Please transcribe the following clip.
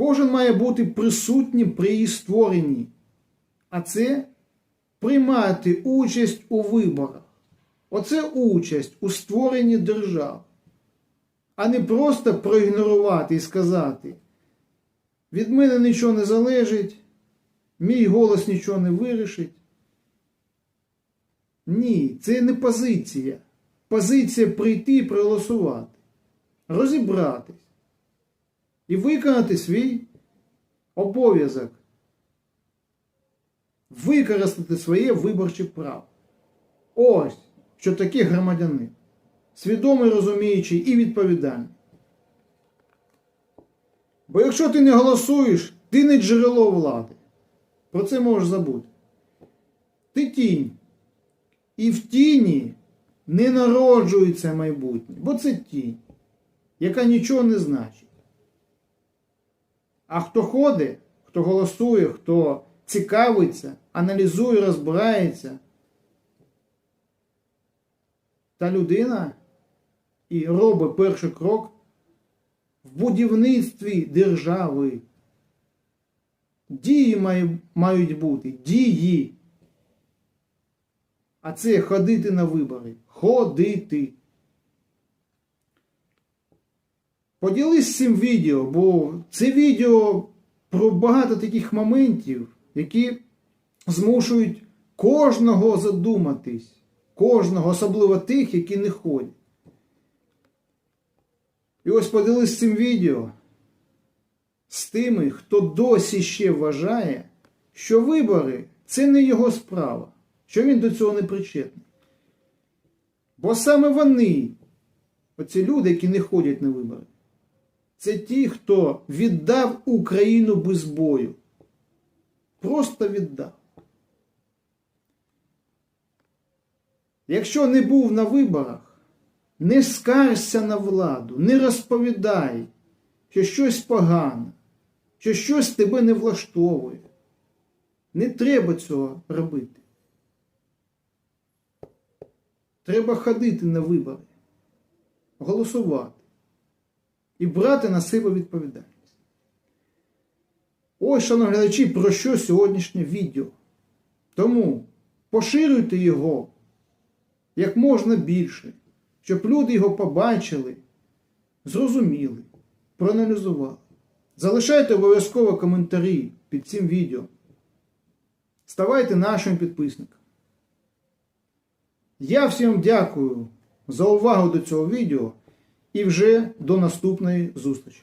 Кожен має бути присутнім при її створенні. А це приймати участь у виборах. Оце участь у створенні держав. А не просто проігнорувати і сказати: від мене нічого не залежить, мій голос нічого не вирішить. Ні, це не позиція. Позиція прийти і проголосувати, розібратись і виконати свій обов'язок, використати своє виборче право. Ось що таке громадянин. Свідомий, розуміючий і відповідальний. Бо якщо ти не голосуєш, ти не джерело влади. Про це можеш забути. Ти тінь. І в тіні не народжується майбутнє, бо це тінь, яка нічого не значить. А хто ходить, хто голосує, хто цікавиться, аналізує, розбирається, та людина і робить перший крок в будівництві держави. Дії мають бути, дії. А це ходити на вибори. Ходити. Поділись цим відео, бо це відео про багато таких моментів, які змушують кожного задуматись. Кожного, особливо тих, які не ходять. І ось поділись цим відео з тими, хто досі ще вважає, що вибори це не його справа, що він до цього не причетний. Бо саме вони, оці люди, які не ходять на вибори, це ті, хто віддав Україну без бою. Просто віддав. Якщо не був на виборах, не скаржся на владу, не розповідай, що щось погане, що щось тебе не влаштовує. Не треба цього робити. Треба ходити на вибори, голосувати і брати на себе відповідальність. Ось, шановні глядачі, про що сьогоднішнє відео. Тому поширюйте його як можна більше, щоб люди його побачили, зрозуміли, проаналізували. Залишайте обов'язково коментарі під цим відео. Ставайте нашим підписником. Я всім дякую за увагу до цього відео і вже до наступної зустрічі.